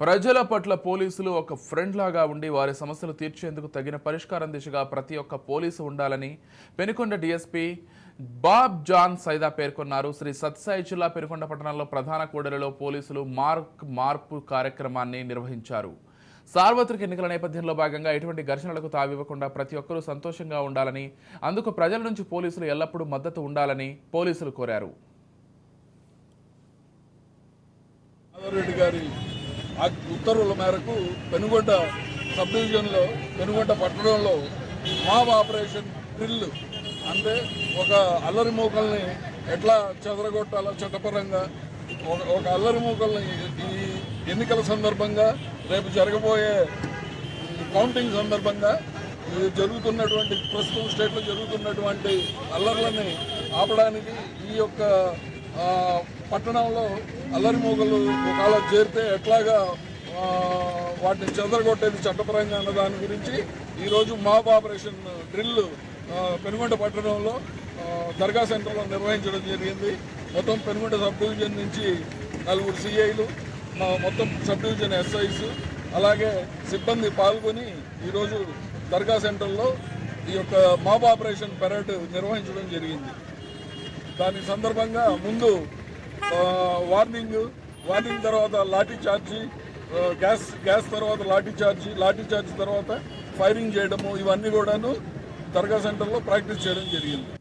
ప్రజల పట్ల పోలీసులు ఒక ఫ్రెండ్ లాగా ఉండి వారి సమస్యలు తీర్చేందుకు తగిన పరిష్కారం దిశగా ప్రతి ఒక్క పోలీసు ఉండాలని పెనుకొండ డీఎస్పీ బాబ్ జాన్ సైదా పేర్కొన్నారు. శ్రీ సత్సాయి జిల్లా పెనుకొండ పట్టణంలో ప్రధాన కూడలిలో పోలీసులు మార్క్ మార్పు కార్యక్రమాన్ని నిర్వహించారు. సార్వత్రిక ఎన్నికల నేపథ్యంలో భాగంగా ఎటువంటి ఘర్షణలకు తావివ్వకుండా ప్రతి ఒక్కరూ సంతోషంగా ఉండాలని అందుకు ప్రజల నుంచి పోలీసులు ఎల్లప్పుడూ మద్దతు ఉండాలని పోలీసులు కోరారు. ఉత్తర్వుల మేరకు పెనుగొండ సబ్ డివిజన్లో పెనుగొండ పట్టణంలో మాబ్ ఆపరేషన్ డ్రిల్ అంటే ఒక అల్లరి మూకల్ని ఎట్లా చెదరగొట్టాలో చట్టపరంగా ఒక ఒక అల్లరి మూకల్ని ఈ ఎన్నికల సందర్భంగా రేపు జరగబోయే కౌంటింగ్ సందర్భంగా జరుగుతున్నటువంటి ప్రస్తుతం స్టేట్లో జరుగుతున్నటువంటి అల్లర్లని ఆపడానికి ఈ యొక్క పట్టణంలో అల్లరి మూగలు ఒకవేళ చేరితే ఎట్లాగా వాటిని చెదరగొట్టేది చట్టపరంగా అన్న దాని గురించి ఈరోజు మాబ్ ఆపరేషన్ డ్రిల్ పెనుగొండ పట్టణంలో దర్గా సెంటర్లో నిర్వహించడం జరిగింది. మొత్తం పెనుగొండ సబ్ డివిజన్ నుంచి నలుగురు సిఐలు మొత్తం సబ్ డివిజన్ ఎస్ఐస్ అలాగే సిబ్బంది పాల్గొని ఈరోజు దర్గా సెంటర్లో ఈ యొక్క మాబ్ ఆపరేషన్ పెరేడ్ నిర్వహించడం జరిగింది. దాని సందర్భంగా ముందు వార్నింగ్ వార్నింగ్ తర్వాత లాఠీ చార్జీ గ్యాస్ గ్యాస్ తర్వాత లాఠీ చార్జీ లాఠీ చార్జ్ తర్వాత ఫైరింగ్ చేయడము ఇవన్నీ కూడాను దర్గా సెంటర్లో ప్రాక్టీస్ చేయడం జరిగింది.